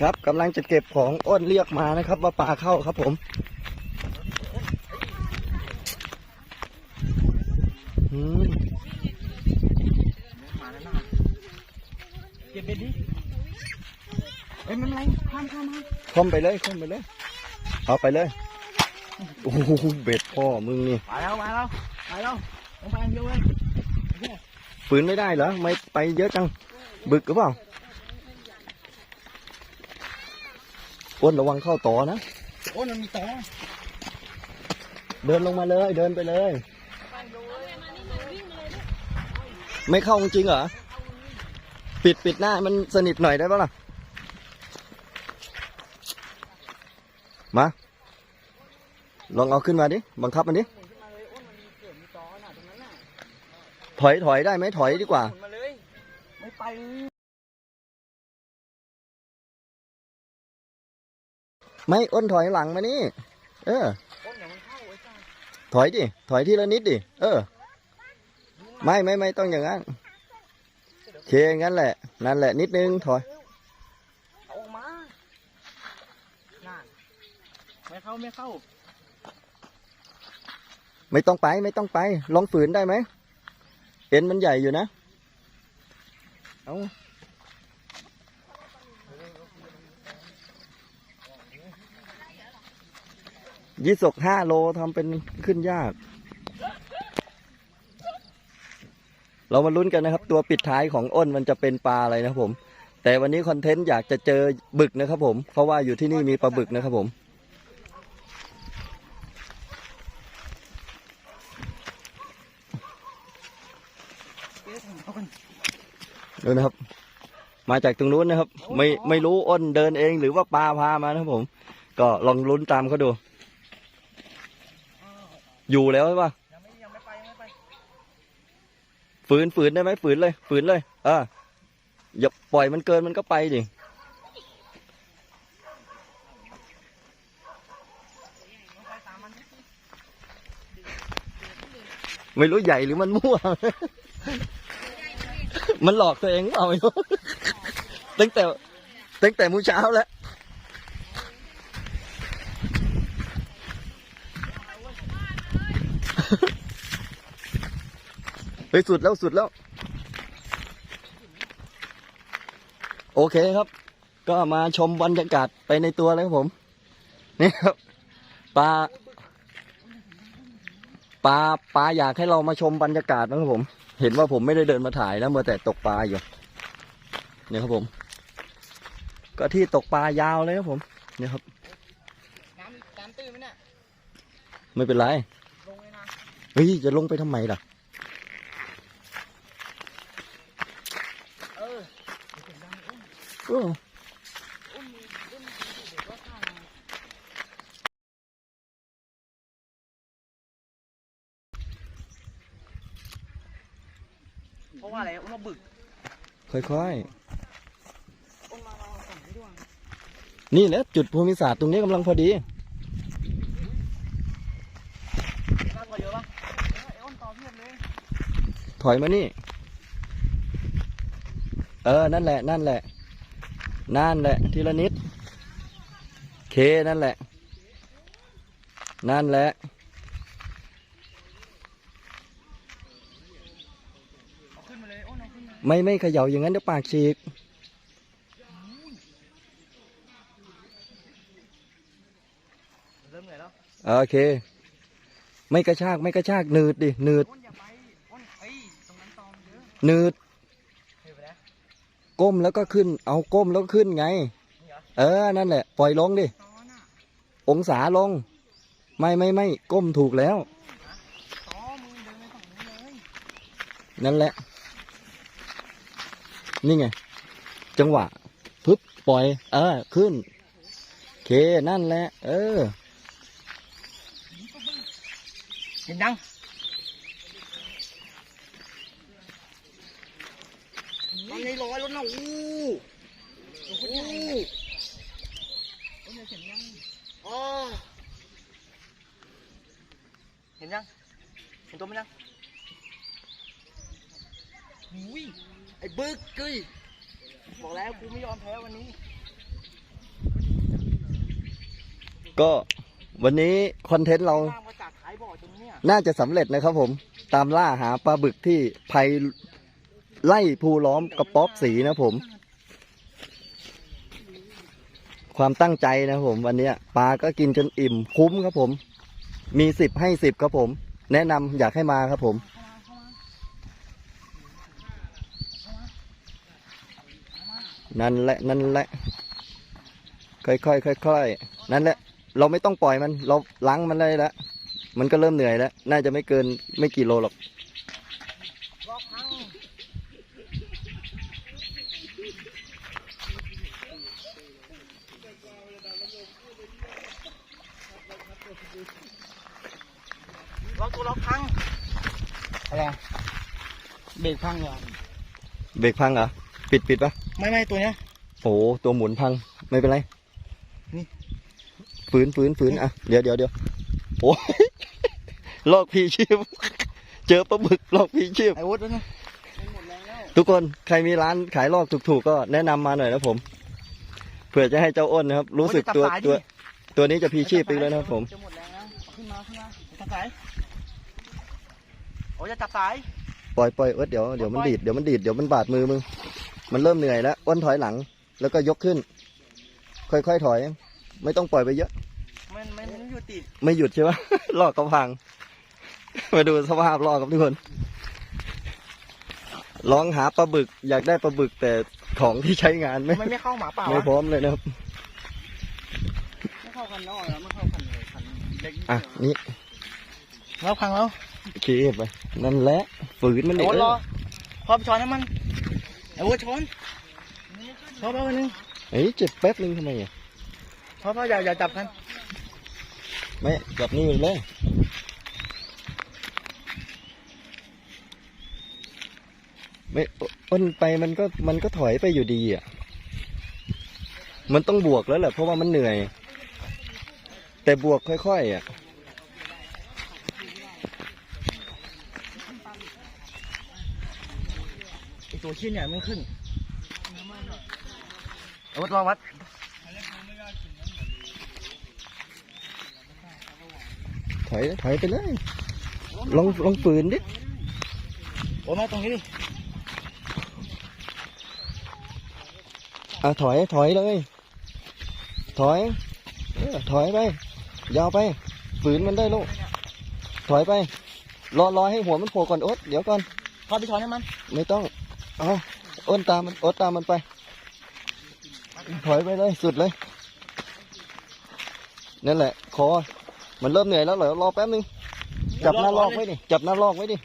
ครับกำลังจะเก็บของอ้นเรียกมานะครับ ว่าปลาเข้าครับผมอืมมาแล้วนะเก็บเบ็ดดิเอ้ยมันไรข้ามข้ามมาคอมไปเลยคอมไปเลยเอาไปเลยโอ้โหเบ็ดพ่อมึงนี่มาแล้วมาแล้วมาแล้วลงไปเยอะเลยฝืนไม่ได้เหรอไม่ไปเยอะจังบึกหรือเปล่า อ้นระวังเข้าต่อนะโอ้ยมันมีต่อเดินลงมาเลย เดินไปเลย ไม่เข้าจริงๆเหรอ ปิดปิดหน้าให้มันสนิทหน่อยได้ปะล่ะ มา ลองเอาขึ้นมาดิ บังคับมันดิ ถอยถอยได้ไหมถอยดีกว่าหมุนมาเลยไม่ไป ไม่อ้นถอยหลังมานี่ เออโอ้ยอย่ามันเข้าไอ้จ้าถอยดิ ถอยทีละนิดดิ เออ ไม่ไม่ไม่ต้องอย่างนั้นโอเคงั้นแหละ นั่นแหละนิดนึงถอยเอาออกมานั่นไม่เข้าไม่เข้า ไม่ต้องไปไม่ต้องไป ลองฝืนได้ไหม เอ็นมันใหญ่อยู่นะ เอา ยี่สกห้าโลทำเป็นขึ้นยาก เรามาลุ้นกันนะครับ ตัวปิดท้ายของอ้นมันจะเป็นปลาอะไรนะผม แต่วันนี้คอนเทนต์อยากจะเจอบึกนะครับ ผม เพราะว่าอยู่ที่นี่มีปลาบึกนะครับผมเอากันดูนะครับ มาจากตรงนู้นนะครับ ไม่ไม่รู้อ้นเดินเองหรือว่าปลาพามานะครับผม ก็ลองลุ้นตามเขาดู อยู่แล้วใช่ปะยังไม่ยังไม่ไปยังไม่ไปฝืนฝืนได้ไหมฝืนเลย ฝืนเลยเอออย่าปล่อยมันเกินมันก็ไปดิไม่รู้ใหญ่หรือมันมั่ว มันหลอกตัวเองเปล่าไม่รู้ตั้งแต่ตั้งแต่มื้อเช้าแล้ว ไปสุดแล้วสุดแล้ว โอเคครับ ก็มาชมบรรยากาศไปในตัวเลยครับผม นี่ครับปลาปลาปลาอยากให้เรามาชมบรรยากาศนะครับผม เห็นว่าผมไม่ได้เดินมาถ่ายนะเมื่อแต่ตกปลาอยู่เนี่ยครับผม ก็ที่ตกปลายาวเลยครับผม เนี่ยครับน้ำน้ำตื้นไหมเนี่ยไม่เป็นไรลงเลยนะเฮ้ยจะลงไปทำไมล่ะ เออ เออเพราะว่าอะไรอุ้มมาบึกค่อยอุ้มมาเราสั่งให้ด้วยๆ นี่แหละจุดภูมิศาสตร์ตรงนี้กำลังพอดีมากกว่าเยอะปะไอ้อ้นต่อเพียบเลยถอยมานี่ เออ นั่นแหละ นั่นแหละ นั่นแหละทีละนิด เคนั่นแหละ นั่นแหละไม่ไม่เขย่าอย่างนั้นเดี๋ยวปากฉีกโอเค ไม่กระชากไม่กระชากหนืดดิหนืดหนืดเห็นไปแล้ว ก้มแล้วก็ขึ้น เอาก้มแล้วขึ้นไง เออ นั่นแหละ ปล่อยลงดิ องศาลง ไม่ไม่ไม่ก้มถูกแล้ว นั่นแหละ นี่ไง จังหวะปึ๊บปล่อย เออ ขึ้นเค นั่นแหละ เออเห็นยัง มันในร้อยแล้วนะอู้อู้อ้นอย่าเห็นยังอ๋อเห็นยัง เห็นตัวมันยังหุยไอ้บึกเกยบอกแล้วกูไม่ยอมแพ้วันนี้ ก็วันนี้คอนเทนต์เราล่างมาจากท้ายบ่อตรงเนี้ยน่าจะสำเร็จนะครับผม ตามล่าหาปลาบึกที่ภัย ไล่ภูล้อมกระป๊อบสีนะผม ความตั้งใจนะผม วันนี้ปลาก็กินจนอิ่มคุ้มครับผม มีสิบให้สิบครับผม แนะนำอยากให้มาครับผมนั่นแหละนั่นแหละ ค่อยๆค่อยๆนั่นแหละ เราไม่ต้องปล่อยมัน เราล้างมันเลยแล้วมันก็เริ่มเหนื่อยแล้ว น่าจะไม่เกินไม่กี่โลหรอก รอบพัง ล็อกตัวล็อกพัง อะไร เบรกพังเหรอ เบรกพังเหรอ ปิดปิดปะไม่ไม่ตัวเนี้ยโอ้โหตัวหมุนพัง ไม่เป็นไร นี่ ฝืนฝืนฝืนอะ เดี๋ยวเดี๋ยวเดี๋ยวโอ้ยลอกพีชีพ เจอปลาบึกลอกพีชีพไอ้วุฒิวะเนี่ยหมดแรงแล้วทุกคนใครมีร้านขายลอกถูกๆก็แนะนำมาหน่อยนะผม เผื่อจะให้เจ้าอ้นนะครับ รู้สึกตัวตัว ตัวนี้จะพีชีพไปแล้วนะครับผมจะหมดแรงแล้วเอาขึ้นมาขึ้นมาจับสายโอ้ยจะจับสายปล่อยปล่อยเอิร์ธเดี๋ยวเดี๋ยวมันปล่อยดีดเดี๋ยวมันดีดเดี๋ยวมันบาดมือมึง มันเริ่มเหนื่อยแล้วอ้นถอยหลัง แล้วก็ยกขึ้น ค่อยๆถอย ไม่ต้องปล่อยไปเยอะ มันมันมันอยู่ติดไม่หยุดใช่ปะ ลอกก็พัง มาดูสภาพลอกครับทุกคนลองหาปลาบึก อยากได้ปลาบึกแต่ของที่ใช้งานไม่มันไม่เข้าหมาป่าไม่วะพร้อมเลยนะครับ ไม่เข้าคันน้อยแล้วไม่เข้าคันเลยคันเล็กนิดอะเดียวนี่ แล้วพังแล้ว เคไป นั่นแหละ ฝืนมันไอ้อีกวุฒิเอรออพร้อมช้อนให้มันไอ้วุฒิช้อนช้อนเอาไปนึงเฮ้ยเจ็บแป๊บนึงทำไมอะช้อนเอาอย่าอย่าจับกัน ไม่จับนี่เลยไม่อ้นไปมันก็มันก็ถอยไปอยู่ดีอะ มันต้องบวกแล้วแหละเพราะว่ามันเหนื่อย แต่บวกค่อยๆอะ ไอ้เนี่ยมันขึ้นไอ้วุฒิรอวัดถอยถอยไปเลยลองลองฝืนดิโอ้มาตรงนี้ดิอะถอยถอยเลย ถอยเออถอยไป ยาวไป ฝืนมันได้ลูกถอยไป รอรอให้หัวมันโผล่ก่อนโอ๊ตเดี๋ยวก่อนพอไปช้อนให้มัน ไม่ต้อง เอาอ้นตามมันโอ๊ตตามมันไป ถอยไปเลยสุดเลย นั่นแหละ คอ มันเริ่มเหนื่อยแล้วเหรอรอแป๊บนึง จับหน้าลอกไว้ดิ จับหน้าลอกไว้ดิ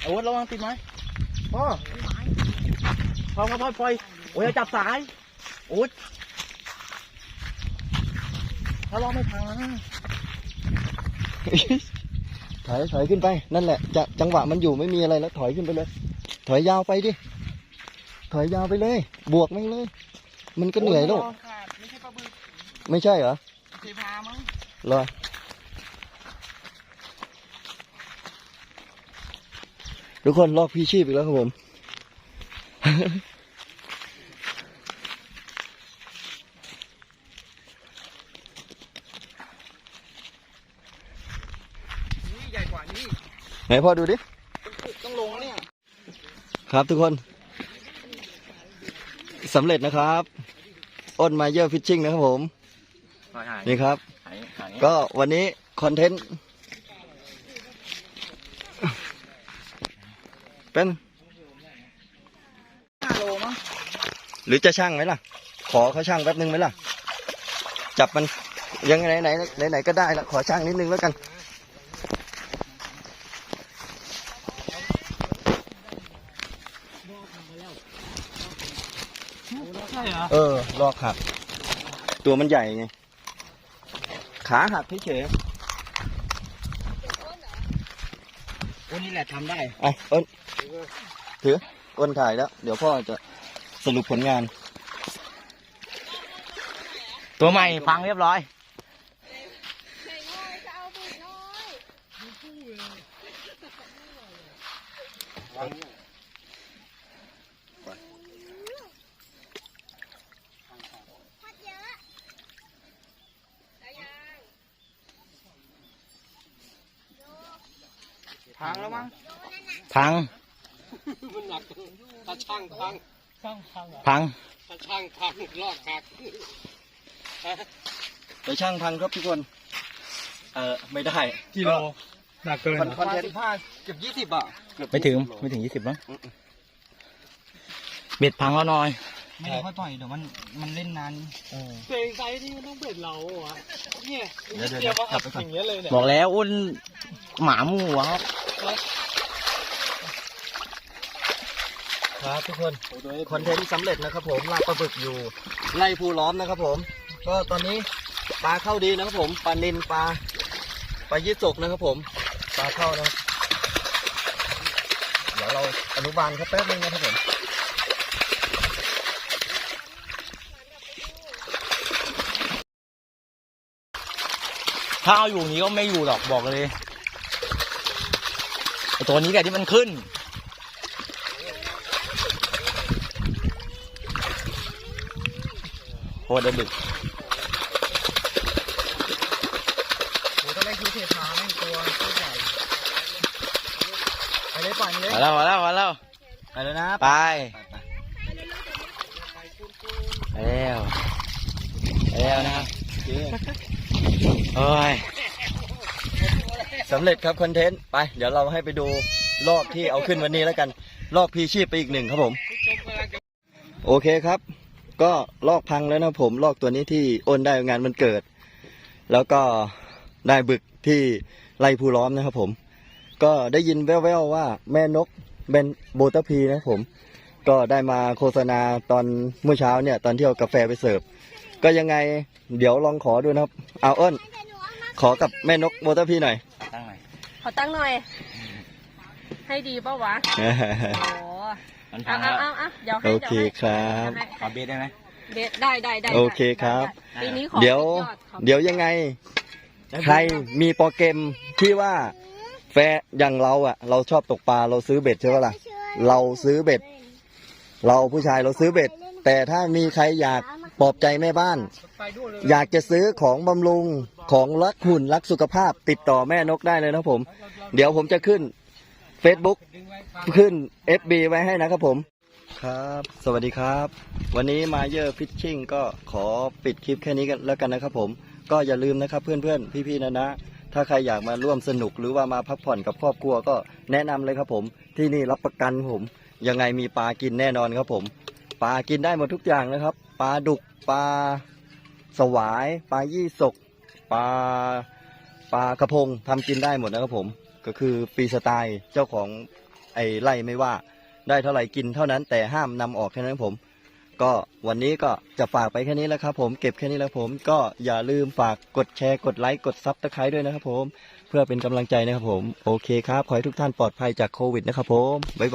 ไอ้วุฒิระวังติดไหมพ่อพ่อพ่อพ่อปล่อยโอ้ยอย่าจับสาย โอ๊ยถ้าลอกไม่พังนะถอยถอยขึ้นไป นั่นแหละจะจังหวะมันอยู่ไม่มีอะไรแล้วถอยขึ้นไปเลย ถอยยาวไปดิ ถอยยาวไปเลย บวกแม่งเลย มันก็เหนื่อยแล้วโขาดไม่ใช่ปลาบึกไม่ใช่เหรอเทพามั้งเหรอทุกคนลอกพี่ชีพอีกแล้วครับผมนี่ใหญ่กว่านี้ ไหนพ่อดูดิต้องลงเนี่ย ครับทุกคนสำเร็จนะครับ อ้นมาเยอร์ฟิชชิ่งนะครับผมหายหายนี่ครับหายหายก็วันนี้คอนเทนต์ เป็นห้าโลมั้งหรือจะช่างไหมล่ะ ขอเขาช่างแป๊บนึงไหมล่ะ จับมันยังไงไหนไหนไหนก็ได้ละขอช่างนิดนึงแล้วกัน เหรอเออ ลอกหัก ตัวมันใหญ่ไง ขาหักเฉยโอ้นี่แหละทำได้ๆอะอ้นถืออ้นถ่ายแล้ว เดี๋ยวพ่อจะสรุปผลงาน ตัวใหม่พังเรียบร้อย พังแล้วมั้งพังมันหนักถ้าช่างพังพังถ้าช่างพังรอดคักไปช่างพังครับทุกคน เออไม่ได้กิโลหนักเกินคอนเทนต์ห้าเกือบยี่สิบอะเกือบไม่ถึงไม่ถึงยี่สิบมั้งเบ็ดพังแล้วหน่อย ไม่ได้ค่อยปล่อยเดี๋ยวมันมันเล่นนานเพลงไซส์นี่มันต้องเบ็ดเราอะเนี่ยเดี๋ยวเดี๋ยวเดี๋ยวมากลัอับดไปก่อนอย่างเงี้ยเลยเนี่ยบอกแล้วอ้นหมาหมู่อะครับครับทุกคนคอนเทนต์สำเร็จนะครับผมลาบปลาบึกอยู่ไล่ภูล้อมนะครับผม ก็ตอนนี้ปลาเข้าดีนะครับผมปลานินปลาปลายี่สกนะครับผมปลาเข้านะครับเดี๋ยวเราอนุบาลครับแป๊บนึงนะครับผม ถ้าเอาอยู่นี้ก็ไม่อยู่หรอกบอกเลยไอตัวนี้แกที่มันขึ้น โคตรได้บึกโอ้ถ้าได้คิวเทพาแม่งตัวตัวใหญ่ไปเลยปล่อยมันเลยมาแล้วมาแล้วมาแล้วไปแล้วนะไปไปไปไปแล้วไปแล้วนะโอเค โอ้ยสำเร็จครับคอนเทนต์ไป เดี๋ยวเราให้ไปดูลอกที่เอาขึ้นวันนี้แล้วกันลอกพีชีพไปอีกหนึ่งครับผม โอเคครับ ก็ลอกพังแล้วนะผม ลอกตัวนี้ที่อ้นได้งานมันเกิด แล้วก็ได้บึกที่ไล่ผู้ล้อมนะครับผม ก็ได้ยินแว่วๆว่าแม่นกเป็นโบตพีนะครับผม ก็ได้มาโฆษณาตอนเมื่อเช้าเนี่ย ตอนที่เอากาแฟไปเสิร์ฟ ก็ยังไงเดี๋ยวลองขอดูนะครับ เอาอ้นขอกับแม่นกโบตาพีหน่อย ตั้งหน่อยขอตั้งหน่อย ให้ดีเปล่าวะโอ้มันเอาพังเอาแล้วเอาเอาเดี๋ยวให้โอเคครับ เดี๋ยวให้ขอเบ็ดได้ไหมเบ็ดได้ได้ได้โอเคครับ ได้ปีนี้ขอเดี๋ยวป็นอขอเดี๋ยวยังไง ใครมีโปรแกรมที่ว่าแฟร์อย่างเราอะ เราชอบตกปลาเราซื้อเบ็ดใช่ไหมล่ะ เราซื้อเบ็ด เราผู้ชายเราซื้อเบ็ด แต่ถ้ามีใครอยาก ปลอบใจแม่บ้าน อยากจะซื้อของบำรุงของรักหุ่นรักสุขภาพ ติดต่อแม่นกได้เลยนะผม เดี๋ยวผมจะขึ้น Facebook ขึ้น FB ไว้ให้นะครับผมครับ สวัสดีครับ วันนี้มาเยอร์ฟิชชิ่งก็ขอปิดคลิปแค่นี้กันแล้วกันนะครับผม ก็อย่าลืมนะครับเพื่อนๆ พี่ๆนะนะ ถ้าใครอยากมาร่วมสนุกหรือว่ามาพักผ่อนกับครอบครัวก็แนะนำเลยครับผม ที่นี่รับประกันผม ยังไงมีปลากินแน่นอนครับผม ปลากินได้หมดทุกอย่างนะครับ ปลาดุกปลาสวายปลายี่สกปลาปลากระพงทำกินได้หมดนะครับผม ก็คือฟรีสไตล์เจ้าของไอ้ไล่ไม่ว่าได้เท่าไหร่กินเท่านั้นแต่ห้ามนำออกแค่นั้นผม ก็วันนี้ก็จะฝากไปแค่นี้แล้วครับผมเก็บแค่นี้แล้วผม ก็อย่าลืมฝากกดแชร์กดไลค์กดซับตะไคร้ด้วยนะครับผม เพื่อเป็นกำลังใจนะครับผม โอเคครับ ขอให้ทุกท่านปลอดภัยจากโควิดนะครับผมบ๊ายบาย